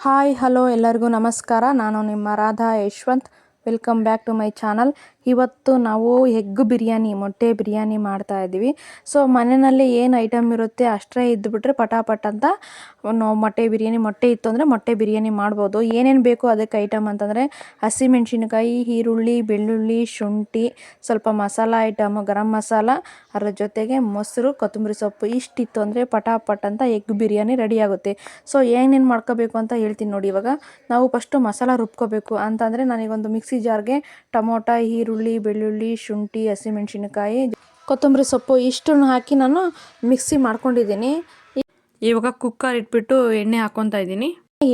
Hi hello ಎಲ್ಲರಿಗೂ ನಮಸ್ಕಾರ. ನಾನು ನಿಮ್ಮ Radha Yashwanth. Welcome back to my channel ಇವತ್ತು ನಾವು ಎಗ್ ಬಿರಿಯಾನಿ, ಮೊಟ್ಟೆ ಬಿರಿಯಾನಿ ಮಾಡ್ತಾ ಇದ್ದೀವಿ. ಸೊ ಮನೆಯಲ್ಲಿ ಏನು ಐಟಮ್ ಇರುತ್ತೆ ಅಷ್ಟೇ ಇದ್ದುಬಿಟ್ರೆ ಪಟಾಪಟ್ ಅಂತ ನಾವು ಮೊಟ್ಟೆ ಬಿರಿಯಾನಿ, ಮೊಟ್ಟೆ ಇತ್ತು ಅಂದರೆ ಮೊಟ್ಟೆ ಬಿರಿಯಾನಿ ಮಾಡ್ಬೋದು. ಏನೇನು ಬೇಕು ಅದಕ್ಕೆ ಐಟಮ್ ಅಂತಂದರೆ ಹಸಿಮೆಣ್ಸಿನ್ಕಾಯಿ ಈರುಳ್ಳಿ, ಬೆಳ್ಳುಳ್ಳಿ, ಶುಂಠಿ, ಸ್ವಲ್ಪ ಮಸಾಲ ಐಟಮ್ ಗರಂ ಮಸಾಲ, ಅದರ ಜೊತೆಗೆ ಮೊಸರು, ಕೊತ್ತಂಬರಿ ಸೊಪ್ಪು ಇಷ್ಟಿತ್ತು ಅಂದರೆ ಪಟಾಪಟ್ ಅಂತ ಎಗ್ ಬಿರಿಯಾನಿ ರೆಡಿ ಆಗುತ್ತೆ. ಸೊ ಏನೇನು ಮಾಡ್ಕೋಬೇಕು ಅಂತ ಹೇಳ್ತೀನಿ ನೋಡಿ ಇವಾಗ. ನಾವು ಫಸ್ಟು ಮಸಾಲ ರುಬ್ಕೋಬೇಕು. ಅಂತಂದರೆ ನನಗೊಂದು ಮಿಕ್ಸಿ ಜಾರ್ಗೆ ಟೊಮೊಟೊ, ಈರುಳ್ಳಿ ಬೆಳ್ಳುಳ್ಳಿ, ಶುಂಠಿ ಹಸಿಮೆಣಸಿನಕಾಯಿ ಕೊತ್ತಂಬರಿ ಸೊಪ್ಪು ಇಷ್ಟನ್ನು ಹಾಕಿ ನಾನು ಮಿಕ್ಸಿ ಮಾಡ್ಕೊಂಡಿದ್ದೀನಿ. ಇವಾಗ ಕುಕ್ಕರ್ ಇಟ್ಬಿಟ್ಟು ಎಣ್ಣೆ ಹಾಕ್ಕೊತಾ ಇದ್ದೀನಿ.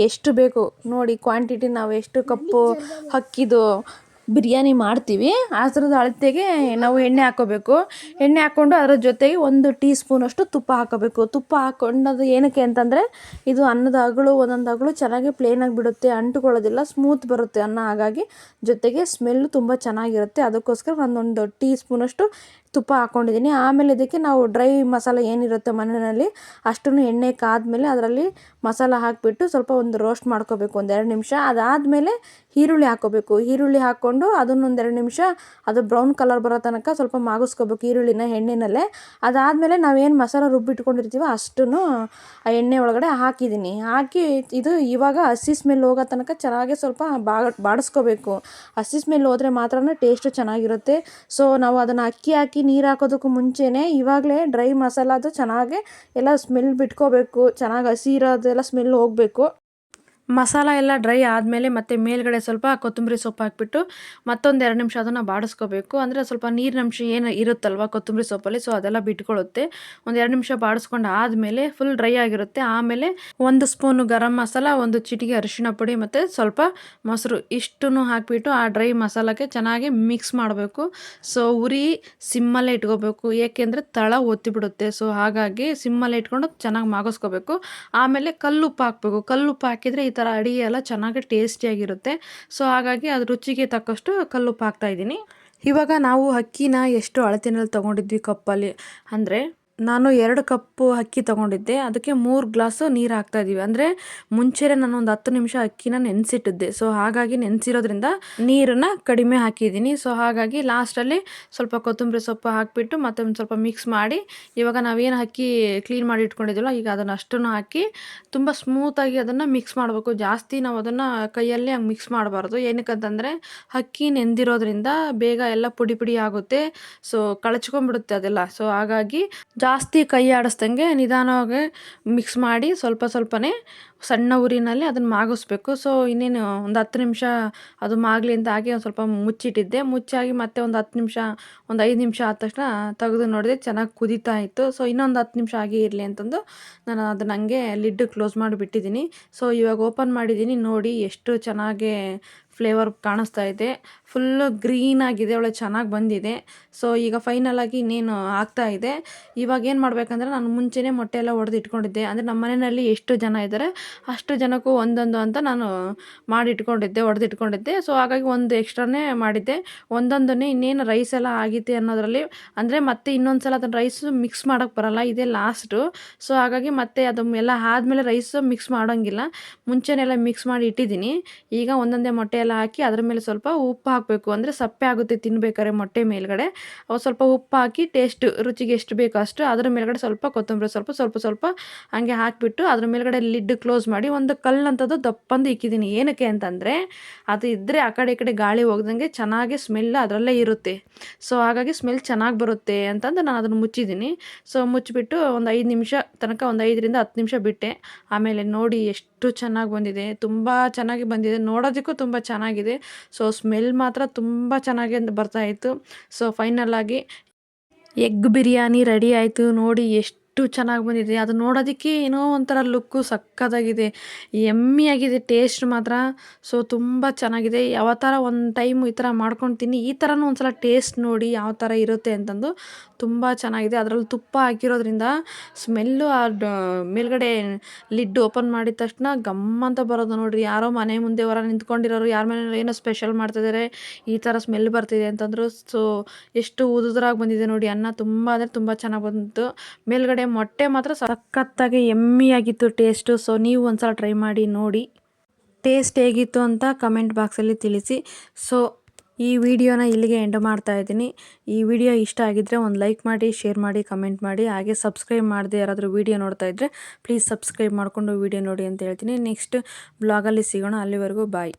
ಎಷ್ಟು ಬೇಕು ನೋಡಿ, ಕ್ವಾಂಟಿಟಿ ನಾವು ಎಷ್ಟು ಕಪ್ಪು ಅಕ್ಕಿದು ಬಿರಿಯಾನಿ ಮಾಡ್ತೀವಿ. ಅದ್ರದ್ದು ಅಳತೆಗೆ ನಾವು ಎಣ್ಣೆ ಹಾಕ್ಕೋಬೇಕು ಎಣ್ಣೆ ಹಾಕ್ಕೊಂಡು ಅದರ ಜೊತೆಗೆ ಒಂದು ಟೀ ಸ್ಪೂನಷ್ಟು ತುಪ್ಪ ಹಾಕೋಬೇಕು. ತುಪ್ಪ ಹಾಕ್ಕೊಂಡದು ಏನಕ್ಕೆ ಅಂತಂದರೆ ಇದು ಅನ್ನದ ಅಗಳು, ಒಂದೊಂದು ಅಗಳು ಚೆನ್ನಾಗಿ ಪ್ಲೇನಾಗಿ ಬಿಡುತ್ತೆ, ಅಂಟುಕೊಳ್ಳೋದಿಲ್ಲ ಸ್ಮೂತ್ ಬರುತ್ತೆ ಅನ್ನ ಹಾಗಾಗಿ ಜೊತೆಗೆ ಸ್ಮೆಲ್ಲು ತುಂಬ ಚೆನ್ನಾಗಿರುತ್ತೆ. ಅದಕ್ಕೋಸ್ಕರ ಒಂದೊಂದು ಟೀ ಸ್ಪೂನಷ್ಟು ತುಪ್ಪ ಹಾಕ್ಕೊಂಡಿದ್ದೀನಿ ಆಮೇಲೆ ಇದಕ್ಕೆ ನಾವು ಡ್ರೈ ಮಸಾಲೆ ಏನಿರುತ್ತೆ ಮನೆಯಲ್ಲಿ, ಅಷ್ಟನ್ನು ಎಣ್ಣೆ ಕಾದ್ಮೇಲೆ ಅದರಲ್ಲಿ ಮಸಾಲ ಹಾಕಿಬಿಟ್ಟು ಸ್ವಲ್ಪ ಒಂದು ರೋಸ್ಟ್ ಮಾಡ್ಕೋಬೇಕು ಒಂದೆರಡು ನಿಮಿಷ. ಅದಾದಮೇಲೆ ಈರುಳ್ಳಿ ಹಾಕ್ಕೋಬೇಕು ಈರುಳ್ಳಿ ಹಾಕ್ಕೊಂಡು ಅದನ್ನು ಒಂದೆರಡು ನಿಮಿಷ ಅದು ಬ್ರೌನ್ ಕಲರ್ ಬರೋ ತನಕ ಸ್ವಲ್ಪ ಮಾಗಿಸ್ಕೋಬೇಕು ಈರುಳ್ಳಿನ ಎಣ್ಣೆನಲ್ಲೇ. ಅದಾದಮೇಲೆ ನಾವೇನು ಮಸಾಲ ರುಬ್ಬಿಟ್ಕೊಂಡಿರ್ತೀವೋ ಅಷ್ಟನ್ನು ಆ ಎಣ್ಣೆ ಒಳಗಡೆ ಹಾಕಿದ್ದೀನಿ. ಹಾಕಿ ಇದು ಇವಾಗ ಹಸಿ ಸ್ಮೆಲ್ ಹೋಗೋ ತನಕ ಚೆನ್ನಾಗಿ ಸ್ವಲ್ಪ ಬಾಡಿಸ್ಕೋಬೇಕು. ಹಸಿ ಸ್ಮೆಲ್ ಹೋದರೆ ಮಾತ್ರ ಟೇಸ್ಟು ಚೆನ್ನಾಗಿರುತ್ತೆ. ಸೊ ನಾವು ಅದನ್ನು ಅಕ್ಕಿ ಹಾಕಿ ನೀರು ಹಾಕೋದಕ್ಕೂ ಮುಂಚೆನೇ ಇವಾಗಲೇ ಡ್ರೈ ಮಸಾಲದು ಚೆನ್ನಾಗಿ ಎಲ್ಲ ಸ್ಮೆಲ್ ಬಿಟ್ಕೋಬೇಕು. ಚೆನ್ನಾಗಿ ಹಸಿ ಇರೋದೆಲ್ಲ ಸ್ಮೆಲ್ ಹೋಗಬೇಕು. ಮಸಾಲ ಎಲ್ಲ ಡ್ರೈ ಆದಮೇಲೆ ಮತ್ತೆ ಮೇಲ್ಗಡೆ ಸ್ವಲ್ಪ ಕೊತ್ತಂಬರಿ ಸೊಪ್ಪು ಹಾಕ್ಬಿಟ್ಟು ಮತ್ತೊಂದು ಎರಡು ನಿಮಿಷ ಅದನ್ನು ಬಾಡಿಸ್ಕೋಬೇಕು. ಅಂದರೆ ಸ್ವಲ್ಪ ನೀರಿನಂಶ ಏನು ಇರುತ್ತಲ್ವ ಕೊತ್ತಂಬರಿ ಸೊಪ್ಪಲ್ಲಿ ಸೊ ಅದೆಲ್ಲ ಬಿಟ್ಕೊಳ್ಳುತ್ತೆ ಒಂದು ಎರಡು ನಿಮಿಷ ಬಾಡಿಸ್ಕೊಂಡು ಆದಮೇಲೆ ಫುಲ್ ಡ್ರೈ ಆಗಿರುತ್ತೆ. ಆಮೇಲೆ ಒಂದು ಸ್ಪೂನು ಗರಂ ಮಸಾಲ, ಒಂದು ಚಿಟಿಗೆ ಅರಿಶಿಣ ಪುಡಿ ಮತ್ತು ಸ್ವಲ್ಪ ಮೊಸರು ಇಷ್ಟನ್ನು ಹಾಕಿಬಿಟ್ಟು ಆ ಡ್ರೈ ಮಸಾಲಕ್ಕೆ ಚೆನ್ನಾಗಿ ಮಿಕ್ಸ್ ಮಾಡಬೇಕು. ಸೊ ಉರಿ ಸಿಮ್ಮಲ್ಲೇ ಇಟ್ಕೋಬೇಕು. ಏಕೆಂದರೆ ತಳ ಒತ್ತಿಬಿಡುತ್ತೆ. ಸೊ ಹಾಗಾಗಿ ಸಿಮ್ಮಲ್ಲೇ ಇಟ್ಕೊಂಡು ಚೆನ್ನಾಗಿ ಮಾಗಿಸ್ಕೋಬೇಕು. ಆಮೇಲೆ ಕಲ್ಲುಪ್ಪು ಹಾಕಬೇಕು. ಕಲ್ಲುಪ್ಪು ಹಾಕಿದರೆ ಥರ ಅಡುಗೆ ಎಲ್ಲ ಚೆನ್ನಾಗಿ ಟೇಸ್ಟಿಯಾಗಿರುತ್ತೆ. ಸೊ ಹಾಗಾಗಿ ಅದು ರುಚಿಗೆ ತಕ್ಕಷ್ಟು ಕಲ್ಲುಪ್ಪು ಹಾಕ್ತಾಯಿದ್ದೀನಿ ಇವಾಗ ನಾವು ಅಕ್ಕಿನ ಎಷ್ಟು ಅಳತೆನಲ್ಲಿ ತೊಗೊಂಡಿದ್ವಿ ಕಪ್ಪಲ್ಲಿ? ಅಂದರೆ ನಾನು ಎರಡು ಕಪ್ಪು ಅಕ್ಕಿ ತೊಗೊಂಡಿದ್ದೆ. ಅದಕ್ಕೆ ಮೂರು ಗ್ಲಾಸು ನೀರು ಹಾಕ್ತಾ ಇದ್ದೀವಿ ಅಂದರೆ ಮುಂಚೆನೇ ನಾನು ಒಂದು ಹತ್ತು ನಿಮಿಷ ಅಕ್ಕಿನ ನೆನೆಸಿಟ್ಟಿದ್ದೆ. ಸೊ ಹಾಗಾಗಿ ನೆನೆಸಿರೋದ್ರಿಂದ ನೀರನ್ನು ಕಡಿಮೆ ಹಾಕಿದ್ದೀನಿ. ಸೊ ಹಾಗಾಗಿ ಲಾಸ್ಟಲ್ಲಿ ಸ್ವಲ್ಪ ಕೊತ್ತಂಬರಿ ಸೊಪ್ಪು ಹಾಕಿಬಿಟ್ಟು ಮತ್ತೆ ಒಂದು ಸ್ವಲ್ಪ ಮಿಕ್ಸ್ ಮಾಡಿ ಇವಾಗ ನಾವೇನು ಅಕ್ಕಿ ಕ್ಲೀನ್ ಮಾಡಿ ಇಟ್ಕೊಂಡಿದ್ದೀವಲ್ಲ ಈಗ ಅದನ್ನು ಅಷ್ಟನ್ನು ಹಾಕಿ ತುಂಬ ಸ್ಮೂತಾಗಿ ಅದನ್ನು ಮಿಕ್ಸ್ ಮಾಡಬೇಕು. ಜಾಸ್ತಿ ನಾವು ಅದನ್ನು ಕೈಯಲ್ಲಿ ಹಂಗೆ ಮಿಕ್ಸ್ ಮಾಡಬಾರ್ದು. ಏನಕ್ಕಂತಂದರೆ ಅಕ್ಕಿ ನೆಂದಿರೋದ್ರಿಂದ ಬೇಗ ಎಲ್ಲ ಪುಡಿ ಪುಡಿ ಆಗುತ್ತೆ. ಸೊ ಕಳಚ್ಕೊಂಡ್ಬಿಡುತ್ತೆ ಅದೆಲ್ಲ. ಸೊ ಹಾಗಾಗಿ ಜಾಸ್ತಿ ಕೈ ಆಡಿಸ್ದಂಗೆ ನಿಧಾನವಾಗಿ ಮಿಕ್ಸ್ ಮಾಡಿ ಸ್ವಲ್ಪ ಸ್ವಲ್ಪನೇ ಸಣ್ಣ ಉರಿನಲ್ಲಿ ಅದನ್ನು ಮಾಗಿಸ್ಬೇಕು. ಸೊ ಇನ್ನೇನು ಒಂದು ಹತ್ತು ನಿಮಿಷ ಅದು ಮಾಗಲಿ ಅಂತ ಹಾಗೆ ಒಂದು ಸ್ವಲ್ಪ ಮುಚ್ಚಿಟ್ಟಿದ್ದೆ. ಮುಚ್ಚಾಗಿ ಮತ್ತೆ ಒಂದು ಹತ್ತು ನಿಮಿಷ, ಒಂದು ಐದು ನಿಮಿಷ ಆದ ತಕ್ಷಣ ತೆಗೆದು ನೋಡಿದೆ, ಚೆನ್ನಾಗಿ ಕುದೀತಾ ಇತ್ತು. ಸೊ ಇನ್ನೊಂದು ಹತ್ತು ನಿಮಿಷ ಆಗಿ ಇರಲಿ ಅಂತಂದು ನಾನು ಅದನ್ನ ಹಂಗೆ ಲಿಡ್ ಕ್ಲೋಸ್ ಮಾಡಿಬಿಟ್ಟಿದ್ದೀನಿ ಸೊ ಇವಾಗ ಓಪನ್ ಮಾಡಿದ್ದೀನಿ. ನೋಡಿ ಎಷ್ಟು ಚೆನ್ನಾಗಿ ಫ್ಲೇವರ್ ಕಾಣಿಸ್ತಾ ಇದೆ. ಫುಲ್ಲು ಗ್ರೀನ್ ಆಗಿದೆ, ಒಳ್ಳೆ ಚೆನ್ನಾಗಿ ಬಂದಿದೆ. ಸೊ ಈಗ ಫೈನಲ್ ಆಗಿ ಇನ್ನೇನು ಆಗ್ತಾ ಇದೆ. ಇವಾಗ ಏನು ಮಾಡಬೇಕಂದ್ರೆ ನಾನು ಮುಂಚೆನೇ ಮೊಟ್ಟೆ ಎಲ್ಲ ಒಡೆದು ಇಟ್ಕೊಂಡಿದ್ದೆ. ಅಂದರೆ ನಮ್ಮ ಮನೆಯಲ್ಲಿ ಎಷ್ಟು ಜನ ಇದ್ದಾರೆ ಅಷ್ಟು ಜನಕ್ಕೂ ಒಂದೊಂದು ಅಂತ ನಾನು ಮಾಡಿ ಇಟ್ಕೊಂಡಿದ್ದೆ ಒಡೆದು ಇಟ್ಕೊಂಡಿದ್ದೆ ಸೊ ಹಾಗಾಗಿ ಒಂದು ಎಕ್ಸ್ಟ್ರಾನೇ ಮಾಡಿದ್ದೆ. ಒಂದೊಂದನ್ನೇ ಇನ್ನೇನು ರೈಸ್ ಎಲ್ಲ ಆಗಿತ್ತು ಅನ್ನೋದರಲ್ಲಿ, ಅಂದರೆ ಮತ್ತೆ ಇನ್ನೊಂದು ಸಲ ಅದನ್ನು ರೈಸ್ ಮಿಕ್ಸ್ ಮಾಡೋಕ್ಕೆ ಬರೋಲ್ಲ, ಇದೇ ಲಾಸ್ಟು ಸೊ ಹಾಗಾಗಿ ಮತ್ತೆ ಅದು ಎಲ್ಲ ಆದಮೇಲೆ ರೈಸ್ ಮಿಕ್ಸ್ ಮಾಡೋಂಗಿಲ್ಲ. ಮುಂಚೆನೆಲ್ಲ ಮಿಕ್ಸ್ ಮಾಡಿ ಇಟ್ಟಿದ್ದೀನಿ. ಈಗ ಒಂದೊಂದೇ ಮೊಟ್ಟೆ ಎಲ್ಲ ಹಾಕಿ ಅದ್ರ ಮೇಲೆ ಸ್ವಲ್ಪ ಉಪ್ಪು ಹಾಕಬೇಕು. ಅಂದರೆ ಸಪ್ಪೆ ಆಗುತ್ತೆ ತಿನ್ಬೇಕಾದ್ರೆ ಮೊಟ್ಟೆ ಮೇಲ್ಗಡೆ. ಅವು ಸ್ವಲ್ಪ ಉಪ್ಪು ಹಾಕಿ ಟೇಸ್ಟ್ ರುಚಿಗೆ ಎಷ್ಟು ಬೇಕೋ ಅಷ್ಟು ಅದ್ರ ಮೇಲ್ಗಡೆ ಸ್ವಲ್ಪ ಕೊತ್ತಂಬರಿ ಸ್ವಲ್ಪ ಸ್ವಲ್ಪ ಸ್ವಲ್ಪ ಹಾಗೆ ಹಾಕಿಬಿಟ್ಟು ಅದ್ರ ಮೇಲ್ಗಡೆ ಲಿಡ್ ಕ್ಲೋಸ್ ಮಾಡಿ ಒಂದು ಕಲ್ಲಂಥದ್ದು ದಪ್ಪಂದು ಇಕ್ಕಿದ್ದೀನಿ. ಏನಕ್ಕೆ ಅಂತಂದರೆ, ಅದು ಇದ್ದರೆ ಆ ಕಡೆ ಈ ಕಡೆ ಗಾಳಿ ಹೋಗ್ದಂಗೆ ಚೆನ್ನಾಗಿ ಸ್ಮೆಲ್ ಅದರಲ್ಲೇ ಇರುತ್ತೆ. ಸೊ ಹಾಗಾಗಿ ಸ್ಮೆಲ್ ಚೆನ್ನಾಗಿ ಬರುತ್ತೆ ಅಂತಂದು ನಾನು ಅದನ್ನು ಮುಚ್ಚಿದ್ದೀನಿ. ಸೊ ಮುಚ್ಚಿಬಿಟ್ಟು ಒಂದು ಐದು ನಿಮಿಷ ತನಕ ಒಂದು ಐದರಿಂದ ಹತ್ತು ನಿಮಿಷ ಬಿಟ್ಟೆ. ಆಮೇಲೆ ನೋಡಿ ಎಷ್ಟು ಚೆನ್ನಾಗಿ ಬಂದಿದೆ. ತುಂಬ ಚೆನ್ನಾಗಿ ಬಂದಿದೆ. ನೋಡೋದಕ್ಕೂ ತುಂಬ ಚೆನ್ನಾಗಿದೆ. ಸೊ ಸ್ಮೆಲ್ ಮಾತ್ರ ತುಂಬ ಚೆನ್ನಾಗಿ ಬರ್ತಾಯಿತ್ತು ಸೊ ಫೈನಲ್ ಆಗಿ ಎಗ್ ಬಿರಿಯಾನಿ ರೆಡಿ ಆಯಿತು. ನೋಡಿ ಎಷ್ಟು ಚೆನ್ನಾಗಿ ಬಂದಿದೆ. ಅದು ನೋಡೋದಕ್ಕೆ ಏನೋ ಒಂಥರ ಲುಕ್ಕು ಸಕ್ಕತ್ತಾಗಿದೆ. ಆಗಿದೆ ಟೇಸ್ಟ್ ಮಾತ್ರ. ಸೊ ತುಂಬ ಚೆನ್ನಾಗಿದೆ. ಯಾವ ಥರ ಒಂದು ಟೈಮ್ ಈ ಥರ ಮಾಡ್ಕೊಂಡು ತಿನ್ನಿ ಈ ಥರನೂ ಒಂದು ಸಲ ಟೇಸ್ಟ್ ನೋಡಿ ಯಾವ ಥರ ಇರುತ್ತೆ ಅಂತಂದು ತುಂಬ ಚೆನ್ನಾಗಿದೆ. ಅದರಲ್ಲಿ ತುಪ್ಪ ಹಾಕಿರೋದ್ರಿಂದ ಸ್ಮೆಲ್ಲು ಆ ಮೇಲ್ಗಡೆ ಲಿಡ್ ಓಪನ್ ಮಾಡಿದ ತಕ್ಷಣ ಗಮ್ ಅಂತ ಬರೋದು ನೋಡಿರಿ. ಯಾರೋ ಮನೆ ಮುಂದೆ ಹೊರ ನಿಂತ್ಕೊಂಡಿರೋರು, ಯಾರ ಮನೇಲಿ ಏನೋ ಸ್ಪೆಷಲ್ ಮಾಡ್ತಿದ್ದಾರೆ ಈ ಥರ ಸ್ಮೆಲ್ ಬರ್ತಿದೆ ಅಂತಂದರು. ಸೊ ಎಷ್ಟು ಉದುದ್ರಾಗಿ ಬಂದಿದೆ ನೋಡಿ. ಅನ್ನ ತುಂಬ ಅಂದರೆ ತುಂಬ ಚೆನ್ನಾಗಿ ಬಂತು ಮೇಲ್ಗಡೆ ಮೊಟ್ಟೆ ಮಾತ್ರ ಸಖತ್ತಾಗಿ ಎಮ್ಮಿಯಾಗಿತ್ತು ಟೇಸ್ಟು. ಸೊ ನೀವು ಒಂದ್ಸಲ ಟ್ರೈ ಮಾಡಿ ನೋಡಿ. ಟೇಸ್ಟ್ ಹೇಗಿತ್ತು ಅಂತ ಕಮೆಂಟ್ ಬಾಕ್ಸಲ್ಲಿ ತಿಳಿಸಿ. ಸೊ ಈ ವಿಡಿಯೋನ ಇಲ್ಲಿಗೆ ಎಂಡ್ ಮಾಡ್ತಾ ಇದ್ದೀನಿ. ಈ ವಿಡಿಯೋ ಇಷ್ಟ ಆಗಿದ್ದರೆ ಒಂದು ಲೈಕ್ ಮಾಡಿ ಶೇರ್ ಮಾಡಿ ಕಮೆಂಟ್ ಮಾಡಿ. ಹಾಗೆ ಸಬ್ಸ್ಕ್ರೈಬ್ ಮಾಡದೆ ಯಾರಾದರೂ ವಿಡಿಯೋ ನೋಡ್ತಾ ಇದ್ದರೆ ಪ್ಲೀಸ್ ಸಬ್ಸ್ಕ್ರೈಬ್ ಮಾಡಿಕೊಂಡು ವಿಡಿಯೋ ನೋಡಿ ಅಂತ ಹೇಳ್ತೀನಿ. ನೆಕ್ಸ್ಟ್ ಬ್ಲಾಗಲ್ಲಿ ಸಿಗೋಣ. ಅಲ್ಲಿವರೆಗೂ ಬಾಯ್